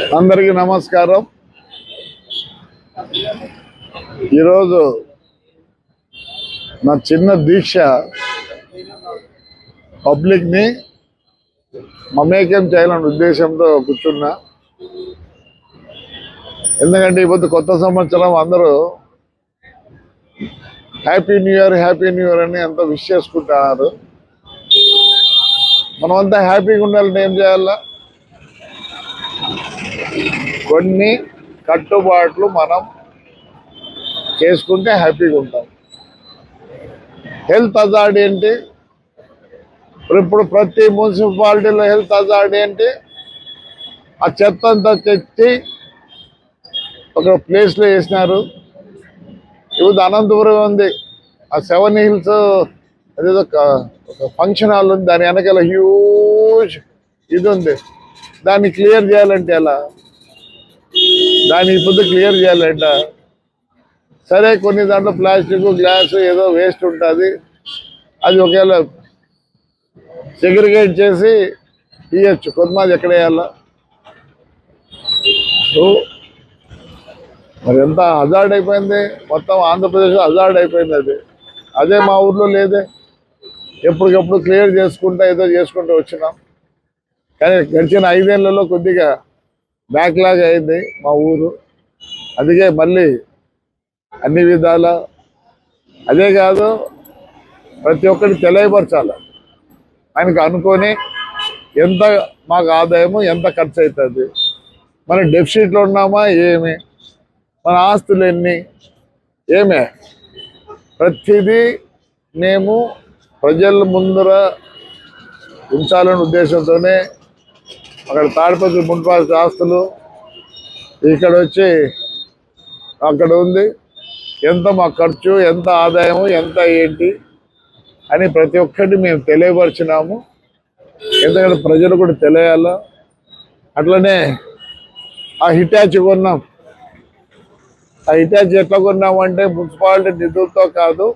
అందరికీ నమస్కారం. ఈరోజు నా చిన్న దీక్ష పబ్లిక్ని మమేకం చేయాలనే ఉద్దేశంతో కూర్చున్నా. ఎందుకంటే ఇప్పుడు కొత్త సంవత్సరం అందరూ happy new year happy new year అని ఎంతో విష్ చేసుకుంటున్నారు. మనమంతా హ్యాపీగా ఉండాలంటే ఏం చేయాలా? కొన్ని కట్టుబాట్లు మనం చేసుకుంటే హ్యాపీగా ఉంటాం. హెల్త్ అజార్డ్ ఏంటి? ఇప్పుడు ప్రతి మున్సిపాలిటీలో హెల్త్ అజార్డ్ ఏంటి? ఆ చెత్త అంతా తెచ్చి ఒక ప్లేస్లో వేసినారు. ఇప్పుడు అనంతపురం ఉంది. ఆ సెవెన్ హిల్స్ అదేదో ఒక ఫంక్షన్ హాల్ ఉంది. దాని వెనకాల హ్యూజ్ ఇది ఉంది. దాన్ని క్లియర్ చేయాలంటే ఎలా? దాన్ని ఇప్పుడు క్లియర్ చేయాలంట సరే కొన్ని దాంట్లో ప్లాస్టిక్ గ్లాస్ ఏదో వేస్ట్ ఉంటుంది. అది ఒకవేళ సెగ్రిగేట్ చేసి ఇవ్వచ్చు కొంతమంది ఎక్కడ వేయాలా? సో మరి ఎంత హజార్డ్ అయిపోయింది? మొత్తం ఆంధ్రప్రదేశ్ హజార్డ్ అయిపోయింది అది. అదే మా ఊర్లో లేదే. ఎప్పటికప్పుడు క్లియర్ చేసుకుంటా ఏదో చేసుకుంటూ వచ్చినాం. కానీ గడిచిన ఐదేళ్ళలో కొద్దిగా బ్యాక్లాగ్ అయింది మా ఊరు. అందుకే మళ్ళీ అన్ని విధాల. అదే కాదు ప్రతి ఒక్కటి తెలియపరచాలి. ఆయనకు అనుకొని ఎంత మాకు ఆదాయము ఎంత ఖర్చు అవుతుంది మన డెఫిసిట్లో ఉన్నామా ఏమి? మన ఆస్తులు ఎన్ని? ఏమే? ప్రతిదీ మేము ప్రజల ముందర ఉంచాలనే ఉద్దేశంతోనే అక్కడ తాడిపత్రి మున్సిపాలిటీ ఆస్తులు ఇక్కడ వచ్చి అక్కడ ఉంది. ఎంత మా ఖర్చు ఎంత ఆదాయము ఎంత ఏంటి అని ప్రతి ఒక్కటి మేము తెలియపరిచినాము. ఎందుకంటే ప్రజలు కూడా తెలియాల. అట్లనే ఆ హిటాచి కొన్నాం. ఆ హిటాచి ఎట్లా కొన్నామంటే మున్సిపాలిటీ నిధులతో కాదు